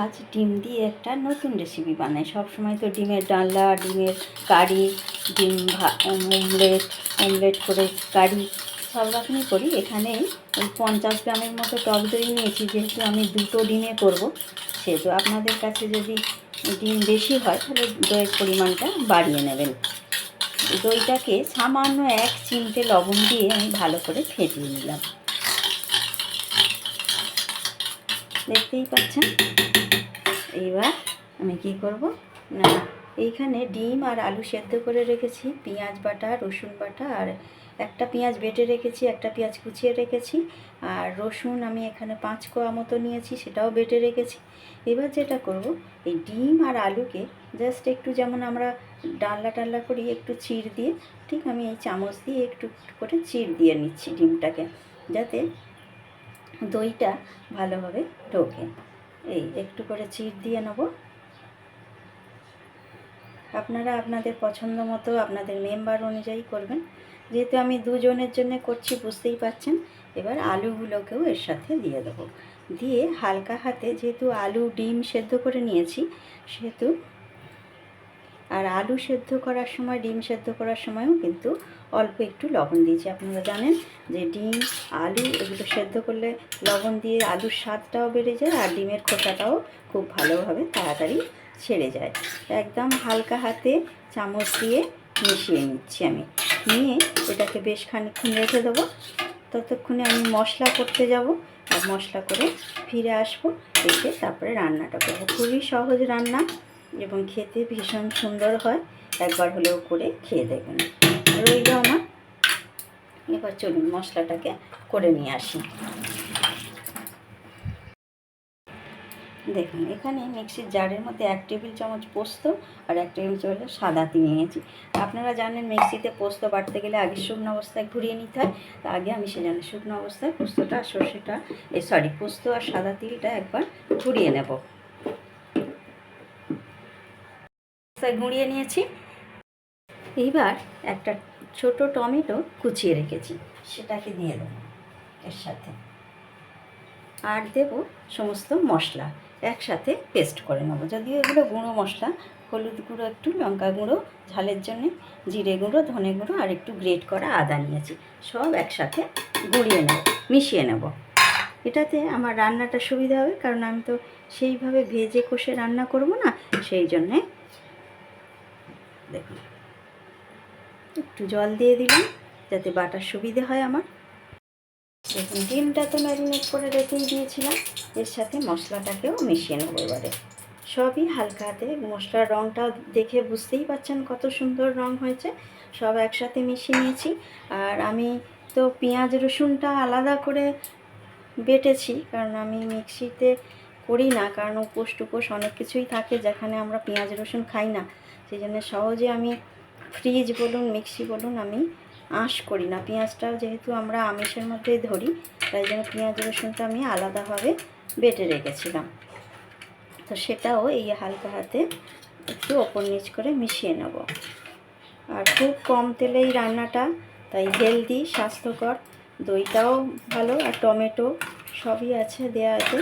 আজ ডিম দিয়ে একটা নতুন রেসিপি বানাই। সব সময় তো ডিমের ডালনা, ডিমের কারি, ডিম অমলেট অমলেট করে কারি, সব রকমই করি। এখানে ওই পঞ্চাশ গ্রামের মতো টক দই নিয়েছি, যেহেতু আমি দুটো ডিমে করব, সেহেতু আপনাদের কাছে যদি ডিম বেশি হয়, তাহলে দইয়ের পরিমাণটা বাড়িয়ে নেবেন। দইটাকে সামান্য এক চিমটে লবণ দিয়ে আমি ভালো করে ফেটিয়ে নিলাম। দেখতেই পাচ্ছেন? এইবার আমি কি করব? না, এইখানে ডিম আর আলু সেদ্ধ করে রেখেছি, পেঁয়াজ বাটা, রসুন বাটা, আর একটা পেঁয়াজ বেটে রেখেছি, একটা পেঁয়াজ কুচিয়ে রেখেছি, আর রসুন আমি এখানে পাঁচ কোয়া মতো নিয়েছি, সেটাও বেটে রেখেছি। এবার যেটা করব, এই ডিম আর আলুকে জাস্ট একটু যেমন আমরা ডালনা টাল্লা করি, একটু চিড় দিয়ে, ঠিক আমি এই চামচ দিয়ে একটু করে চিড় দিয়ে নিচ্ছি ডিমটাকে, যাতে দইটা ভালোভাবে ঢোকে। এই, একটু করে চিট দিয়ে নেব। আপনারা আপনাদের পছন্দ মতো আপনাদের মেম্বার অনুযায়ী করবেন। যেহেতু আমি দুজনের জন্য করছি, বুঝতেই পাচ্ছেন এবার আলুগুলোকেও এর সাথে দিয়ে দেবো। দিয়ে হালকা হাতে যেহেতু আলু ডিম সেদ্ধ করে নিয়েছি, সেহেতু আর আলু সেদ্ধ করার সময়, ডিম সেদ্ধ করার সময়ও কিন্তু অল্প একটু লবণ দিয়েছি। আপনারা জানেন যে ডিম, আলু এগুলো সেদ্ধ করলে লবণ দিয়ে আলুর স্বাদটাও বেড়ে যায় আর ডিমের খোসাটাও খুব ভালোভাবে তাড়াতাড়ি ছেড়ে যায়। একদম হালকা হাতে চামচ দিয়ে মিশিয়ে নিচ্ছি আমি। নিয়ে এটাকে বেশ খানিকক্ষণ রেখে দেবো। ততক্ষণে আমি মশলা করতে যাব আর মশলা করে ফিরে আসব এসে তারপরে রান্নাটা করব। খুবই সহজ রান্না। এবং খেতে ভীষণ সুন্দর হয়। একবার হলেও করে খেয়ে দেখবেন রইল আমার। এবার চলুন মশলাটাকে করে নিয়ে আসি। দেখুন, এখানে মিক্সির জারের মধ্যে এক টেবিল চামচ পোস্ত আর এক টেবিল চামচ সাদা তিল নিয়েছি। আপনারা জানেন মিক্সিতে পোস্ত বাটতে গেলে আগে শুকনো অবস্থায় ঘুরিয়ে নিতে হয়। তা আগে আমি সে জানি শুকনো অবস্থায় পোস্তটা আর সর্ষেটা সরি পোস্ত আর সাদা তিলটা একবার ঘুরিয়ে নেব অবস্থায় গুঁড়িয়ে নিয়েছি। এইবার একটা ছোট টমেটো কুচিয়ে রেখেছি। সেটাকে দিয়ে দেবো এর সাথে। আর দেব সমস্ত মশলা। একসাথে পেস্ট করে নেব। যদিও এগুলো গুঁড়ো মশলা। হলুদ গুঁড়ো একটু, লঙ্কা গুঁড়ো, ঝালের জন্যে জিরে গুঁড়ো, ধনে গুঁড়ো আর একটু গ্রেট করা আদা নিয়েছি। সব একসাথে গুঁড়িয়ে নেব, মিশিয়ে নেব। এটাতে আমার রান্নাটা সুবিধা হবে। কারণ আমি তো সেইভাবে ভেজে কষে রান্না করব না, সেই জন্যে দেখুন। একটু জল দিয়ে দিলাম, যাতে বাটার সুবিধে হয় আমার। দেখুন, ডিমটা তো ম্যারিনেট করে রেখেই দিয়েছিলাম। এর সাথে মশলাটাকেও মিশিয়ে নেব এবারে। সবই হালকা হাতে। মশলার রঙটা দেখে বুঝতেই পাচ্ছেন কত সুন্দর রং হয়েছে। সব একসাথে মিশিয়ে নিয়েছি। আর আমি তো পেঁয়াজ, রসুনটা আলাদা করে বেটেছি, কারণ আমি মিক্সিতে করি না, কারণ উপোস টুপোস অনেক কিছুই থাকে যেখানে আমরা পেঁয়াজ, রসুন খাই না। সেই জন্য সহজে আমি ফ্রিজ বলুন, মিক্সি বলুন, আমি আঁশ করি না। পেঁয়াজটাও যেহেতু আমরা আমিষের মধ্যেই ধরি, তাই জন্য পেঁয়াজ রসুনটা আমি আলাদাভাবে বেটে রেখেছিলাম। তো সেটাও এই হালকা হাতে একটু ওপর নিচ করে মিশিয়ে নেব। আর খুব কম তেলেই রান্নাটা, তাই হেলদি, স্বাস্থ্যকর, দইটাও ভালো, আর টমেটো সবই আছে দেয়া আছে।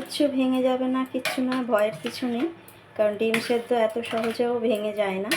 কিচ্ছু ভেঙে যাবে না, কিচ্ছু না, ভয়ের কিছু নেই। কারণ ডিম সেদ্ধ এত সহজেও ভেঙে যায় না।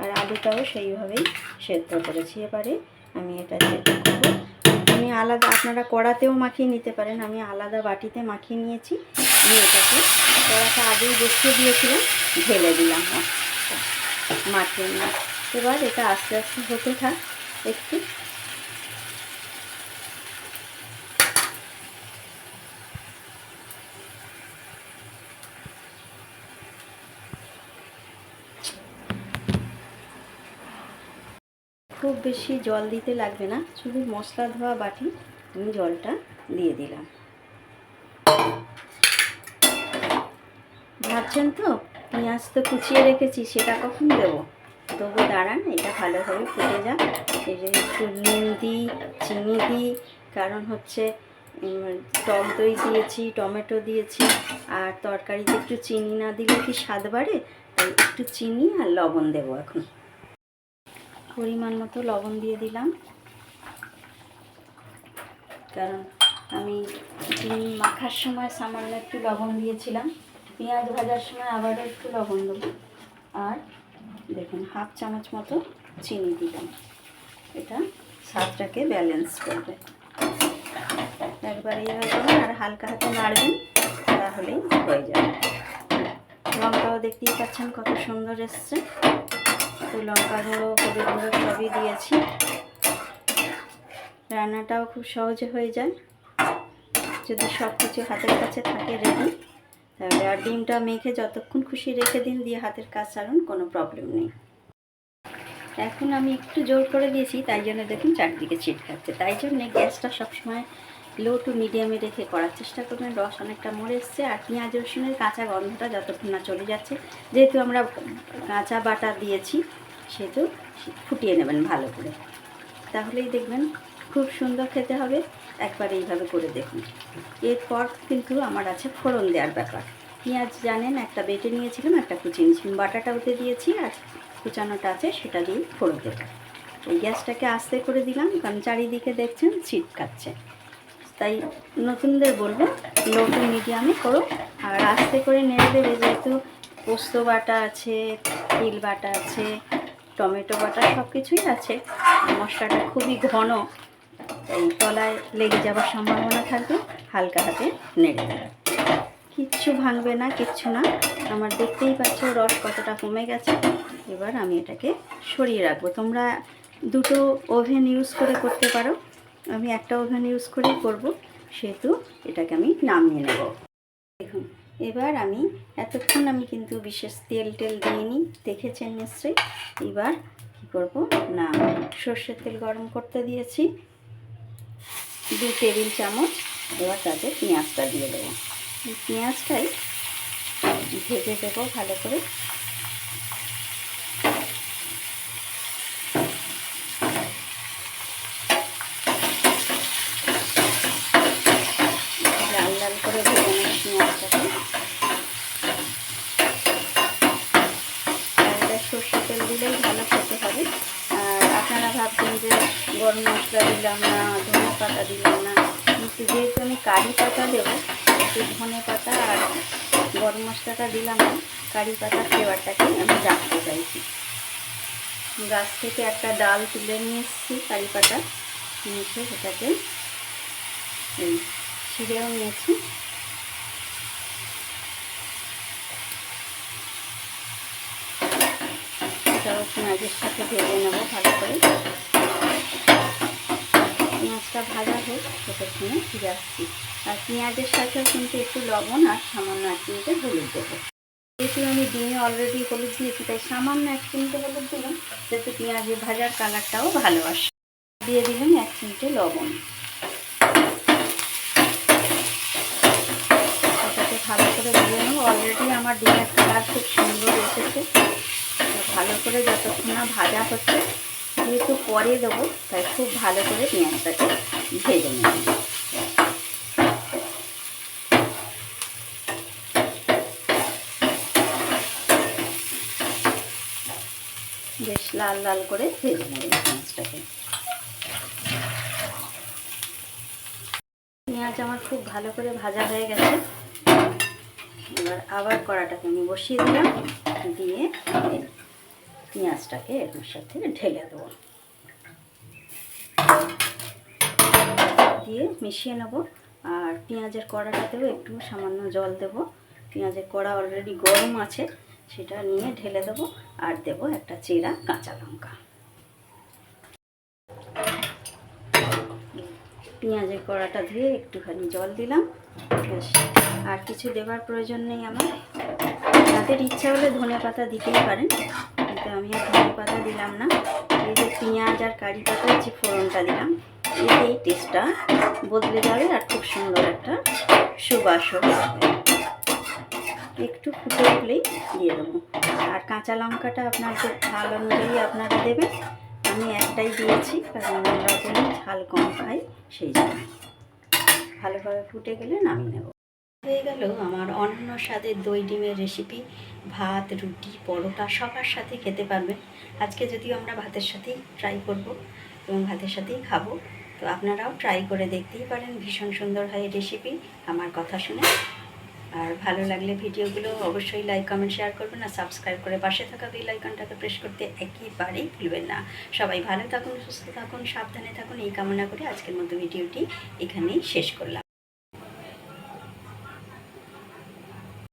আর আলুটাও সেইভাবেই সেদ্ধ করেছি এবারে। আমি এটা যেটা করব। আমি আলাদা, আপনারা কড়াতেও মাখিয়ে নিতে পারেন। আমি আলাদা বাটিতে মাখিয়ে নিয়েছি। নিয়ে এটাকে কড়াটা আগেই বসিয়ে দিয়েছিলাম, ঢেলে দিলাম মাখিয়ে নিয়ে। এবার এটা আস্তে আস্তে হতে থাক। একটু খুব বেশি জল দিতে লাগবে না, শুধু মশলা ধোয়া বাটি আমি জলটা দিয়ে দিলাম। ভাবছেন তো, পেঁয়াজ তো কুচিয়ে রেখেছি, সেটা কখন দেবো? দেবো দাঁড়ান, এটা ভালোভাবে ফুটে যাক। একটু নুন দিই, চিনি দিই, কারণ হচ্ছে টক দই দিয়েছি, টমেটো দিয়েছি, আর তরকারিতে একটু চিনি না দিলে কি স্বাদ বাড়ে? তাই একটু চিনি আর লবণ দেবো এখন। পরিমাণ মতো লবণ দিয়ে দিলাম। কারণ আমি ডিম মাখার সময় সামান্য একটু লবণ দিয়েছিলাম। পেঁয়াজ ভাজার সময় আবারও একটু লবণ দেবো। আর দেখুন, হাফ চামচ মতো চিনি দিলাম। এটা স্বাদটাকে ব্যালেন্স করবে। একবার এইভাবে আর হালকা হাতে নাড়বেন, তাহলেই হয়ে যাবে। লঙ্কাও দেখতেই পাচ্ছেন কত সুন্দর এসছে। লঙ্কা গুঁড়ো, হলুদ গুঁড়ো সবই দিয়েছি। রান্নাটাও খুব সহজে হয়ে যায়। যদি সব কিছু হাতের কাছে থাকে রেডি তাহলে আর ডিমটা মেখে যতক্ষণ খুশি রেখে দিন, দিয়ে হাতের কাজ ছাড়ুন, কোনো প্রবলেম নেই। এখন আমি একটু জোর করে দিয়েছি, তাই জন্য দেখুন চারদিকে ছিটকাচ্ছে। তাই জন্যে গ্যাসটা সবসময় লো টু মিডিয়ামে রেখে করার চেষ্টা করবেন। রস অনেকটা মরে এসছে। আর পেঁয়াজ রসুনের কাঁচা গন্ধটা যতক্ষণ না চলে যাচ্ছে, যেহেতু আমরা কাঁচা বাটা দিয়েছি, সেহেতু ফুটিয়ে নেবেন ভালো করে। তাহলেই দেখবেন খুব সুন্দর খেতে হবে। একবার এইভাবে করে দেখুন। এরপর কিন্তু আমার আছে ফোড়ন দেওয়ার ব্যাপার। পেঁয়াজ জানেন, একটা বেটে নিয়েছিলাম, একটা কুচিয়ে নিয়েছিলাম। বাটাটা ওতে দিয়েছি আর কুচানোটা আছে, সেটা দিয়ে ফোড়ন দেবো। এই গ্যাসটাকে আস্তে করে দিলাম, কারণ চারিদিকে দেখছেন ছিট ছিটকাচ্ছে। তাই নতুনদের বলব লো টু মিডিয়ামে করো। আর আস্তে করে নেড়ে দেবে যেহেতু পোস্ত বাটা আছে, তিল বাটা আছে, টমেটো বাটা সব কিছুই আছে, মশলাটা খুবই ঘন তলায় লেগে যাওয়ার সম্ভাবনা থাকবে, হালকা হাতে নেড়ে দেবে। কিচ্ছু ভাঙবে না, কিচ্ছু না। আমার দেখতেই পাচ্ছ রস কতটা কমে গেছে। এবার আমি এটাকে সরিয়ে রাখব। তোমরা দুটো ওভেন ইউজ করে করতে পারো। আমি একটা ওভেন ইউজ করেই করব, সেহেতু এটাকে আমি নামিয়ে নেব। দেখুন, এবার আমি এতক্ষণ আমি কিন্তু বিশেষ তেল টেল দিইনি, দেখেছেন নিশ্চয়ই এবার কী করব? না, সর্ষের তেল গরম করতে দিয়েছি। দু টেবিল চামচ, এবার তাতে পেঁয়াজটা দিয়ে দেবো। পেঁয়াজটাই ভেজে দেবো ভালো করে লাল লাল করে ভেজে নেব পেঁয়াজটাকে আর এটা সর্ষে তেল দিলেই ভালো খেতে হবে আর আপনারা ভাবছেন গরম মশলা দিলাম না, ধনে পাতা দিলাম না। কিন্তু যেহেতু আমি কারি পাতা দেবো, একটু ধনে পাতা আর গরম মশলাটা দিলাম না, কারি পাতা ফ্লেভারটাকে আমি রাখতে চাইছি। গাছ থেকে একটা ডাল তুলে নিয়ে এসেছি কারি পাতা, নিয়ে সেটাকে ছিঁড়েও নিয়েছি। এটাও পেঁয়াজের সাথে ভেজে নেব ভালো করে। পেঁয়াজটা ভাজা হোক, ততক্ষণে ফিরে আসছি। আর পেঁয়াজের সাথেও কিন্তু একটু লবণ আর সামান্য এক চিমটে হলুদ দেবো। যেহেতু আমি ডিমে অলরেডি হলুদ দিয়েছি, তাই সামান্য এক চিমটে হলুদ দিলাম, যাতে পেঁয়াজের ভাজার কালারটাও ভালো আসে। দিয়ে দিলাম এক চিমটে লবণ। ভালো করে দিয়ে নেব। অলরেডি আমার ডিমের কালার খুব সুন্দর এসেছে। ভালো করে যতক্ষণ না ভাজা হচ্ছে, যেহেতু পরে দেবো, তাই খুব ভালো করে পেঁয়াজটাকে ভেজে নেব। বেশ লাল লাল করে ভেজে নেব পেঁয়াজটাকে। পেঁয়াজ আমার খুব ভালো করে ভাজা হয়ে গেছে। এবার আবার কড়াটাকে আমি বসিয়ে দিলাম, দিয়ে পেঁয়াজটাকে এর সাথে ঢেলে দেবো। দিয়ে মিশিয়ে নেব। আর পেঁয়াজের কড়াটাতেও একটু সামান্য জল দেব। পেঁয়াজের কড়া অলরেডি গরম আছে, সেটা নিয়ে ঢেলে দেবো। আর দেব একটা চেরা কাঁচা লঙ্কা। পেঁয়াজের কড়াটা ধুয়ে একটুখানি জল দিলাম। আর কিছু দেওয়ার প্রয়োজন নেই আমার। যাদের ইচ্ছা হলে ধনে পাতা দিতেই পারেন। কিন্তু আমি আর ধনে পাতা দিলাম না। এই যে পেঁয়াজ আর কারি পাতার যে ফোড়নটা দিলাম এতেই টেস্টটা বদলে যাবে আর খুব সুন্দর একটা সুবাস হবে। একটু ফুটে উঠলেই দিয়ে দেবো। আর কাঁচা লঙ্কাটা আপনাদের ঝাল অনুযায়ী আপনারা দেবেন। আমি একটাই দিয়েছি, কারণ আমরা ঝাল কম খাই, সেই জন্য। ভালোভাবে ফুটে গেলে নামিয়ে নেব। হয়ে গেল আমার অনন্য স্বাদের দই ডিমের রেসিপি ভাত, রুটি, পরোটা সবার সাথে খেতে পারবেন। আজকে যদিও আমরা ভাতের সাথেই ট্রাই করব এবং ভাতের সাথেই খাব। তো আপনারাও ট্রাই করে দেখতেই পারেন ভীষণ সুন্দর হয় রেসিপি আমার কথা শুনে। আর ভালো লাগলে ভিডিওগুলো অবশ্যই লাইক কমেন্ট শেয়ার করবেন আর সাবস্ক্রাইব করে পাশে থাকা বেল আইকনটাকে প্রেস করতে একেবারেই ভুলবেন না। সবাই ভালো থাকুন, সুস্থ থাকুন, সাবধানে থাকুন। এই কামনা করে আজকের মতো ভিডিওটি এখানেই শেষ করলাম।